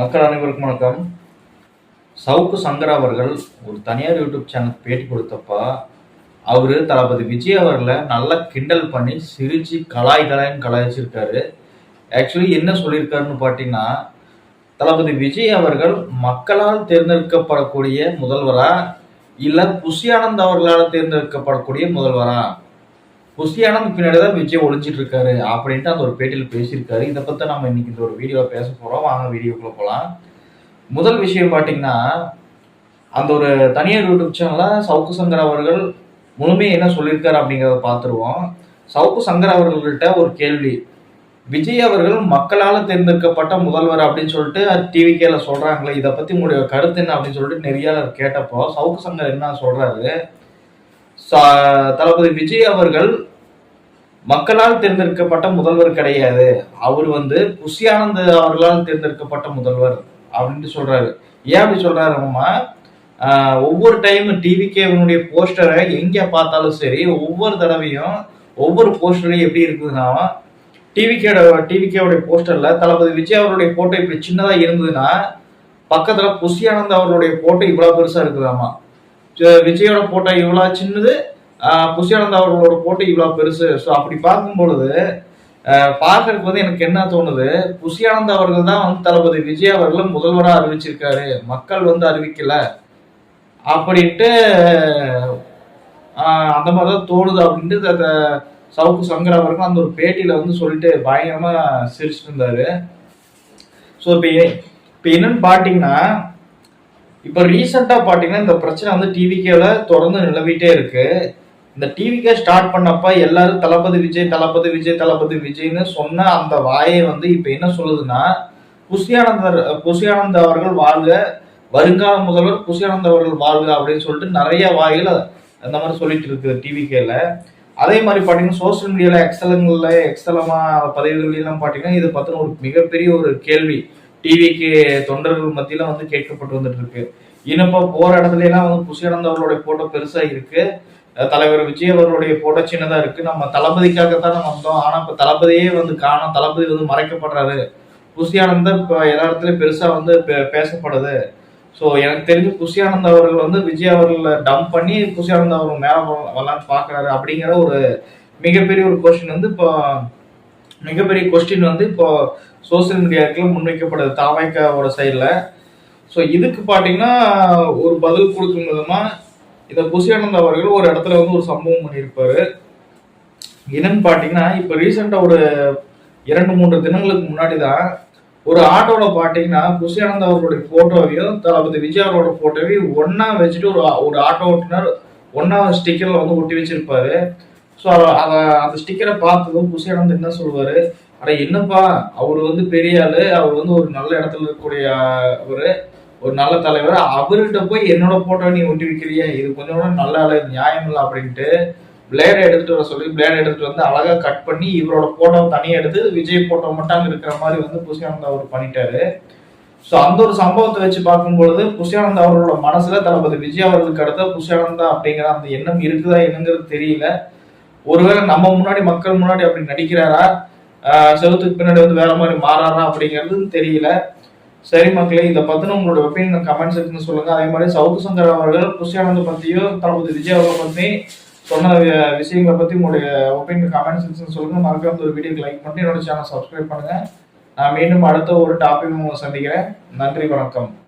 மக்கள் அனைவருக்கும் வணக்கம். சவுக்கு சங்கர் அவர்கள் ஒரு தனியார் யூடியூப் சேனலுக்கு பேட்டி கொடுத்தப்பா அவரு தளபதி விஜய் அவர்களை நல்லா கிண்டல் பண்ணி சிரிச்சு கலாய் கலாய்னு கலாய்ச்சிருக்காரு. ஆக்சுவலி என்ன சொல்லியிருக்காருன்னு பார்த்தீங்கன்னா தளபதி விஜய் அவர்கள் மக்களால் தேர்ந்தெடுக்கப்படக்கூடிய முதல்வரா இல்லை புஷி ஆனந்த் அவர்களால் தேர்ந்தெடுக்கப்படக்கூடிய முதல்வரா? புஷி ஆனந்த் பின்னாடி தான் விஜய் ஒழிச்சிட்டு இருக்காரு அப்படின்ட்டு அந்த ஒரு பேட்டியில் பேசியிருக்காரு. இதை பற்றி நம்ம இன்னைக்கு இந்த ஒரு வீடியோவில் பேச போகிறோம் வாங்க வீடியோக்குள்ள போகலாம் முதல் விஷயம் பார்த்தீங்கன்னா அந்த ஒரு தனியார் யூடியூப் சேனலில் சவுக்கு சங்கர் அவர்கள் முழுமையாக என்ன சொல்லியிருக்காரு அப்படிங்கிறத பார்த்துருவோம் சவுக்கு சங்கர் அவர்கள்கிட்ட ஒரு கேள்வி. விஜய் அவர்கள் மக்களால் தேர்ந்தெடுக்கப்பட்ட முதல்வர் அப்படின்னு சொல்லிட்டு டிவி கேல சொல்கிறாங்களே இதை பற்றி உங்களுடைய கருத்து என்ன அப்படின்னு சொல்லிட்டு நெறியாளர் கேட்டப்போ சவுக்கு சங்கர் என்ன சொல்கிறாரு தளபதி விஜய் அவர்கள் மக்களால் தேர்ந்தெடுக்கப்பட்ட முதல்வர் கிடையாது. அவர் வந்து புஷி அவர்களால் தேர்ந்தெடுக்கப்பட்ட முதல்வர் அப்படின்ட்டு சொல்றாரு. ஏன் அப்படி சொல்றாரு நம்ம ஒவ்வொரு டைம் டிவிகேவனுடைய போஸ்டரை எங்கே பார்த்தாலும் சரி ஒவ்வொரு தடவையும் ஒவ்வொரு போஸ்டரையும் எப்படி இருக்குதுன்னா டிவிகேட டிவிகேவுடைய போஸ்டர்ல தளபதி விஜய் அவருடைய போட்டோ இப்படி சின்னதாக இருந்ததுன்னா பக்கத்தில் புஷி அவருடைய போட்டோ இவ்வளோ பெருசாக இருக்குதாமா விஜயோட போட்டோ இவ்வளோ சின்னது புஷியானந்த் அவர்களோட போட்டோ இவ்வளோ பெருசு. ஸோ அப்படி பார்க்கும் பொழுது பார்க்கறதுக்கு வந்து எனக்கு என்ன தோணுது? புஷியானந்த் அவர்கள் தான் வந்து தளபதி விஜய் அவர்களும் முதல்வராக அறிவிச்சிருக்காரு. மக்கள் வந்து அறிவிக்கல. அப்படின்ட்டு அந்த மாதிரி தான் தோணுது அப்படின்ட்டு அந்த சவுக்கு சங்கர் அவர்கள் அந்த ஒரு பேட்டியில வந்து சொல்லிட்டு பயங்கரமா சிரிச்சிட்டு இருந்தாரு. ஸோ இப்போ இப்போ என்னன்னு பார்த்தீங்கன்னா இப்போ ரீசெண்டாக பார்த்தீங்கன்னா இந்த பிரச்சனை வந்து டிவிகேவில் தொடர்ந்து நிலவிட்டே இருக்கு. இந்த டிவிகே ஸ்டார்ட் பண்ணப்ப எல்லாரும் தளபதி விஜய் தளபதி விஜய் தளபதி விஜய்னு சொன்ன அந்த வாயை வந்து இப்போ என்ன சொல்லுதுன்னா புஷியானந்தர் புஷியானந்த் அவர்கள் வாழ்க வருங்கால முதல்வர் புஷியானந்த் அவர்கள் வாழ்க அப்படின்னு சொல்லிட்டு நிறைய வாயில் அந்த மாதிரி சொல்லிட்டு இருக்கு டிவிகேல அதே மாதிரி பார்த்தீங்கன்னா சோஷியல் மீடியாவில் எக்ஸலங்களில் எக்ஸலமாக பதவிகள்லாம் பார்த்தீங்கன்னா இது பார்த்தீங்கன்னா ஒரு மிகப்பெரிய ஒரு கேள்வி. டிவிக்கு தொண்டர்கள் மத்தியில வந்து கேட்கப்பட்டு வந்துட்டு இருக்கு இன்னப்போ போற இடத்துல எல்லாம் வந்து புஷியானந்த் போட்டோ பெருசா இருக்கு. தலைவர் விஜய் அவர்களுடைய போட்டோ சின்னதா இருக்கு. நம்ம தளபதிக்காகத்தான் நம்ம வந்தோம். ஆனா இப்ப தளபதியே வந்து காணும். தளபதி வந்து மறைக்கப்படுறாரு. புஷியானந்தர் இப்ப எல்லா இடத்துலயும் பெருசா வந்து பே- பேசப்படுது. ஸோ எனக்கு தெரிஞ்சு புஷியானந்த் அவர்கள் வந்து விஜய் அவர்களை டம்ப் பண்ணி புஷியானந்த் அவர்கள் மேல வரலான்னு பாக்குறாரு அப்படிங்கிற ஒரு மிகப்பெரிய ஒரு கொஸ்டின் வந்து இப்போ மிகப்பெரிய கொஸ்டின் வந்து இப்போ சோசியல் மீடியாவுக்குள்ள முன்வைக்கப்படுது தாமைக்காவோட சைடில் ஸோ இதுக்கு பார்த்தீங்கன்னா ஒரு பதில் கொடுக்கும் விதமாக இந்த புஷியானந்த் அவர்கள் ஒரு இடத்துல வந்து ஒரு சம்பவம் பண்ணியிருப்பாரு. என்னன்னு பார்த்தீங்கன்னா இப்போ ரீசெண்டாக ஒரு இரண்டு மூன்று தினங்களுக்கு முன்னாடி தான் ஒரு ஆட்டோவில் பார்த்தீங்கன்னா புஷியானந்த் அவர்களுடைய ஃபோட்டோவையும் தளபதி விஜய் அவரோட ஃபோட்டோவையும் ஒன்றா வச்சுட்டு ஒரு ஒரு ஆட்டோ ஓட்டுனர் ஒன்றா ஸ்டிக்கரில் வந்து ஒட்டி வச்சிருப்பாரு. ஸோ அதை அந்த ஸ்டிக்கரை பார்த்ததும் புஷியானந்த் என்ன சொல்வாரு? அட என்னப்பா அவர் வந்து பெரிய ஆளு அவர் வந்து ஒரு நல்ல இடத்துல இருக்கக்கூடிய ஒரு ஒரு நல்ல தலைவர் அவர்கிட்ட போய் என்னோட போட்டோ நீ ஒட்டி வைக்கிறிய? இது கொஞ்சம் கூட நல்ல ஆளு நியாயம் இல்லை அப்படின்ட்டு பிளேடை எடுத்துட்டு வர சொல்லி பிளேடை எடுத்துட்டு வந்து அழகா கட் பண்ணி இவரோட போட்டோ தனியாக எடுத்து விஜய் போட்டோ மட்டும் அங்கே இருக்கிற மாதிரி வந்து புஷியானந்த் அவர் பண்ணிட்டாரு. ஸோ அந்த ஒரு சம்பவத்தை வச்சு பார்க்கும்பொழுது புஷியானந்த் அவர்களோட மனசுல தளபதி விஜய் அவர்களுக்கு அடுத்த புஷியானந்தா அப்படிங்கிற அந்த எண்ணம் இருக்குதா என்னங்கிறது தெரியல. ஒருவேளை நம்ம முன்னாடி மக்கள் முன்னாடி அப்படி நடிக்கிறாரா? ஆஹ் செவத்துக்கு பின்னாடி வந்து வேற மாதிரி மாறாரா அப்படிங்கிறது தெரியல. சரி மக்களே இதை பத்தின உங்களோட ஒப்பீனியன் கமெண்ட் செக்ஷன் சொல்லுங்க. அதே மாதிரி சவுக்கு சங்கர் அவர்கள் புஷியானந்த் பத்தியும் தளபதி விஜய் அவர்களை பத்தி சொன்ன விஷயங்களை பத்தி உங்களுடைய ஒப்பீனியன் கமெண்ட் செக்ஷன் சொல்லுங்க. மறக்காம ஒரு வீடியோக்கு லைக் பண்ணி என்னோட சேனல் சப்ஸ்கிரைப் பண்ணுங்க. நான் மீண்டும் அடுத்த ஒரு டாபிக் உங்களை சந்திக்கிறேன். நன்றி வணக்கம்.